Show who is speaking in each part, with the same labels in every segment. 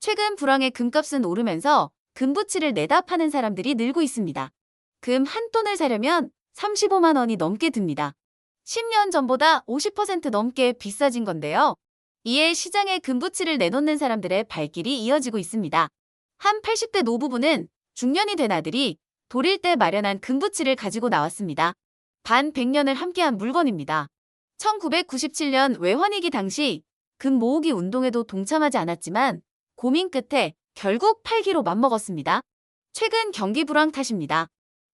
Speaker 1: 최근 불황의 금값은 오르면서 금부치를 내다 파는 사람들이 늘고 있습니다. 금한 톤을 사려면 35만 원이 넘게 듭니다. 10년 전보다 50% 넘게 비싸진 건데요. 이에 시장에 금부치를 내놓는 사람들의 발길이 이어지고 있습니다. 한 80대 노부부는 중년이 된 아들이 돌일 때 마련한 금부치를 가지고 나왔습니다. 반 100년을 함께한 물건입니다. 1997년 외환위기 당시 금 모으기 운동에도 동참하지 않았지만 고민 끝에 결국 팔기로 맘먹었습니다. 최근 경기 불황 탓입니다.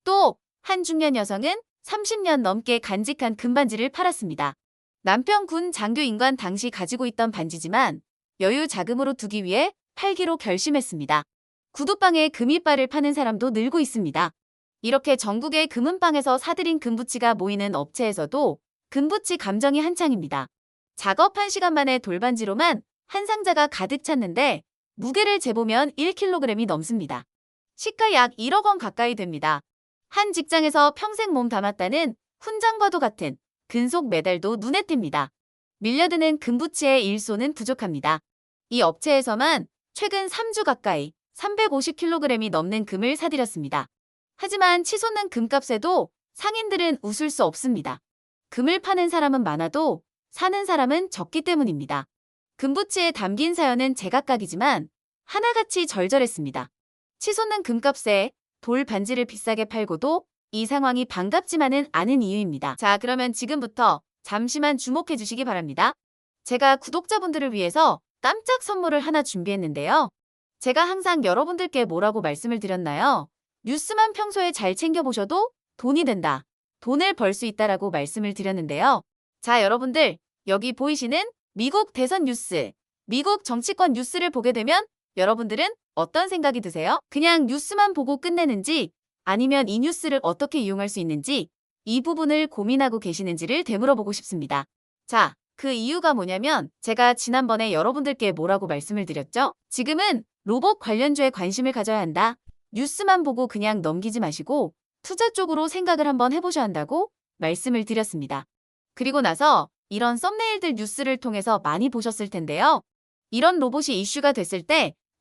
Speaker 1: 또 한 중년 여성은 30년 넘게 간직한 금반지를 팔았습니다. 남편 군 장교 인관 당시 가지고 있던 반지지만 여유 자금으로 두기 위해 팔기로 결심했습니다. 구두방에 금이빨을 파는 사람도 늘고 있습니다. 이렇게 전국의 금은방에서 사들인 금부치가 모이는 업체에서도 금부치 감정이 한창입니다. 작업 1시간 만에 돌반지로만 한 상자가 가득 찼는데 무게를 재보면 1kg이 넘습니다. 시가 약 1억 원 가까이 됩니다. 한 직장에서 평생 몸 담았다는 훈장과도 같은 근속 메달도 눈에 띕니다. 밀려드는 금부치의 일소는 부족합니다. 이 업체에서만 최근 3주 가까이 350kg이 넘는 금을 사들였습니다. 하지만 치솟는 금값에도 상인들은 웃을 수 없습니다. 금을 파는 사람은 많아도 사는 사람은 적기 때문입니다. 금부치에 담긴 사연은 제각각이지만 하나같이 절절했습니다. 치솟는 금값에 돌 반지를 비싸게 팔고도 이 상황이 반갑지만은 않은 이유입니다. 자, 그러면 지금부터 잠시만 주목해 주시기 바랍니다. 제가 구독자분들을 위해서 깜짝 선물을 하나 준비했는데요. 제가 항상 여러분들께 뭐라고 말씀을 드렸나요? 뉴스만 평소에 잘 챙겨보셔도 돈이 된다. 돈을 벌 수 있다라고 말씀을 드렸는데요. 자, 여러분들, 여기 보이시는 미국 대선 뉴스, 미국 정치권 뉴스를 보게 되면 여러분들은 어떤 생각이 드세요? 그냥 뉴스만 보고 끝내는지 아니면 이 뉴스를 어떻게 이용할 수 있는지 이 부분을 고민하고 계시는지를 되물어보고 싶습니다. 자, 그 이유가 뭐냐면 제가 지난번에 여러분들께 뭐라고 말씀을 드렸죠? 지금은 로봇 관련주에 관심을 가져야 한다. 뉴스만 보고 그냥 넘기지 마시고 투자 쪽으로 생각을 한번 해보셔야 한다고 말씀을 드렸습니다. 그리고 나서 이런 썸네일들 뉴스를 통해서 많이 보셨을 텐데요. 이런 로봇이 이슈가 됐을 때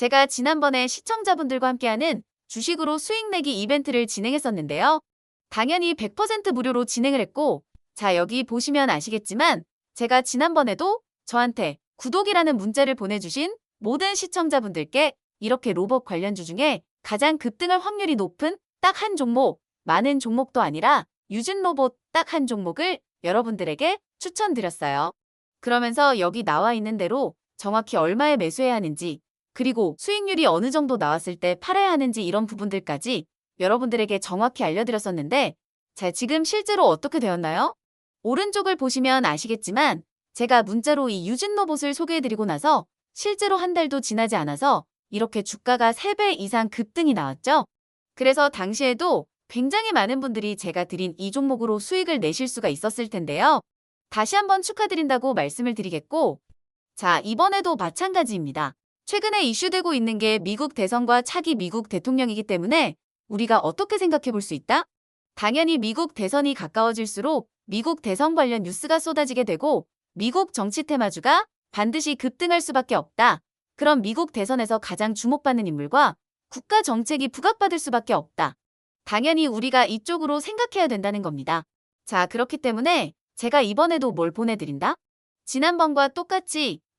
Speaker 1: 제가 지난번에 시청자분들과 함께하는 주식으로 수익 내기 이벤트를 진행했었는데요. 당연히 100% 무료로 진행을 했고, 자, 여기 보시면 아시겠지만, 제가 지난번에도 저한테 구독이라는 문자를 보내주신 모든 시청자분들께 이렇게 로봇 관련주 중에 가장 급등할 확률이 높은 딱 한 종목, 많은 종목도 아니라 유진 로봇 딱 한 종목을 여러분들에게 추천드렸어요. 그러면서 여기 나와 있는 대로 정확히 얼마에 매수해야 하는지, 그리고 수익률이 어느 정도 나왔을 때 팔아야 하는지 이런 부분들까지 여러분들에게 정확히 알려드렸었는데, 자, 지금 실제로 어떻게 되었나요? 오른쪽을 보시면 아시겠지만, 제가 문자로 이 유진 로봇을 소개해드리고 나서 실제로 한 달도 지나지 않아서 이렇게 주가가 3배 이상 급등이 나왔죠. 그래서 당시에도 굉장히 많은 분들이 제가 드린 이 종목으로 수익을 내실 수가 있었을 텐데요. 다시 한번 축하드린다고 말씀을 드리겠고, 자, 이번에도 마찬가지입니다. 최근에 이슈되고 있는 게 미국 대선과 차기 미국 대통령이기 때문에 우리가 어떻게 생각해 볼 수 있다? 당연히 미국 대선이 가까워질수록 미국 대선 관련 뉴스가 쏟아지게 되고 미국 정치 테마주가 반드시 급등할 수밖에 없다. 그럼 미국 대선에서 가장 주목받는 인물과 국가 정책이 부각받을 수밖에 없다. 당연히 우리가 이쪽으로 생각해야 된다는 겁니다. 자, 그렇기 때문에 제가 이번에도 뭘 보내드린다? 지난번과 똑같이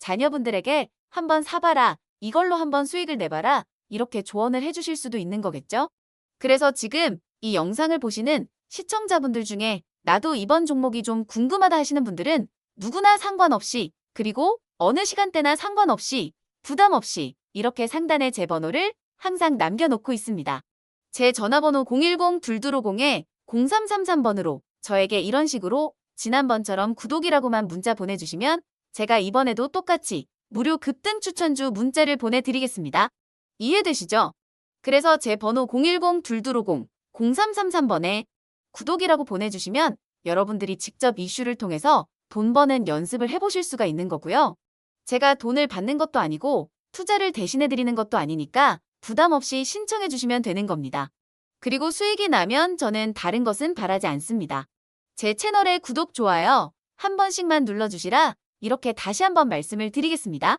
Speaker 1: 자녀분들에게 한번 사봐라 이걸로 한번 수익을 내봐라. 이렇게 조언을 해주실 수도 있는 거겠죠? 그래서 지금 이 영상을 보시는 시청자분들 중에 나도 이번 종목이 좀 궁금하다 하시는 분들은 누구나 상관없이 그리고 어느 시간대나 상관없이 부담 없이 이렇게 상단에 제 번호를 항상 남겨놓고 있습니다. 제 전화번호 010-2250에 0333번으로 저에게 이런 식으로 지난번처럼 구독이라고만 문자 보내주시면 제가 이번에도 똑같이 무료 급등 추천주 문자를 보내드리겠습니다. 이해되시죠? 그래서 제 번호 010-2250-0333번에 구독이라고 보내주시면 여러분들이 직접 이슈를 통해서 돈 버는 연습을 해보실 수가 있는 거고요. 제가 돈을 받는 것도 아니고 투자를 대신해드리는 것도 아니니까 부담 없이 신청해 주시면 되는 겁니다. 그리고 수익이 나면 저는 다른 것은 바라지 않습니다. 제 채널에 구독, 좋아요 한 번씩만 눌러주시라 이렇게 다시 한번 말씀을 드리겠습니다.